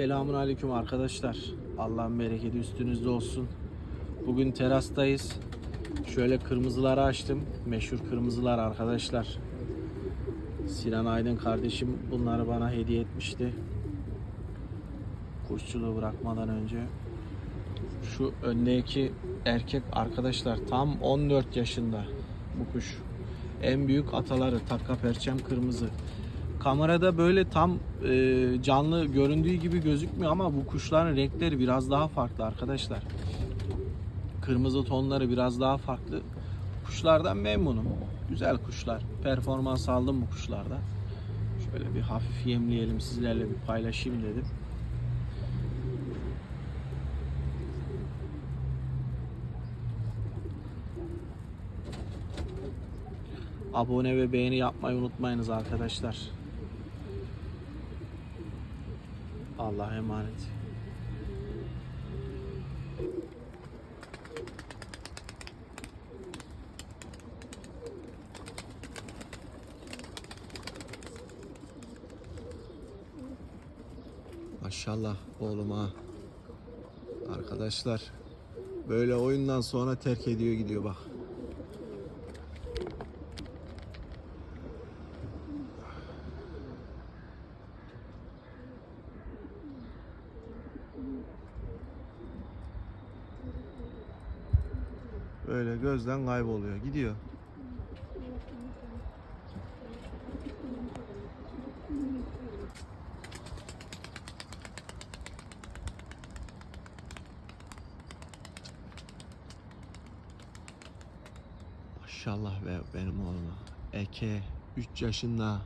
Selamun Aleyküm arkadaşlar. Allah'ın bereketi üstünüzde olsun. Bugün terastayız. Şöyle kırmızıları açtım. Meşhur kırmızılar arkadaşlar. Sinan Aydın kardeşim bunları bana hediye etmişti. Kuşçuluğu bırakmadan önce. Şu öndeki erkek arkadaşlar tam 14 yaşında bu kuş. En büyük ataları takka perçem kırmızı. Kamerada böyle tam e, canlı göründüğü gibi gözükmüyor ama bu kuşların renkleri biraz daha farklı arkadaşlar. Kırmızı tonları biraz daha farklı. Kuşlardan memnunum. Güzel kuşlar. Performans aldım bu kuşlarda. Şöyle bir hafif yemleyelim sizlerle bir paylaşayım dedim. Abone ve beğeni yapmayı unutmayınız arkadaşlar. Allah'a emanet. Maşallah oğluma. Arkadaşlar böyle oyundan sonra terk ediyor gidiyor bak. Böyle gözden kayboluyor. Gidiyor. Maşallah be benim oğluma. Eke 3 yaşında.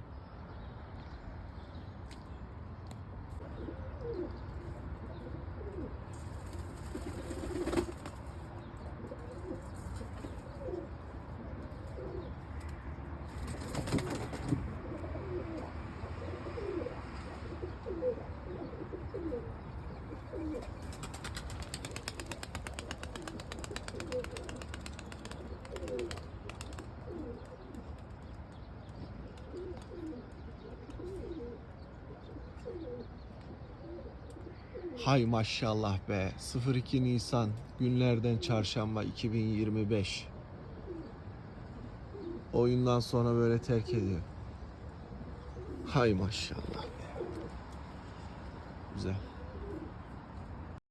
Hay maşallah be. 02 Nisan günlerden çarşamba 2025. Oyundan sonra böyle terk ediyor. Hay maşallah be. Güzel.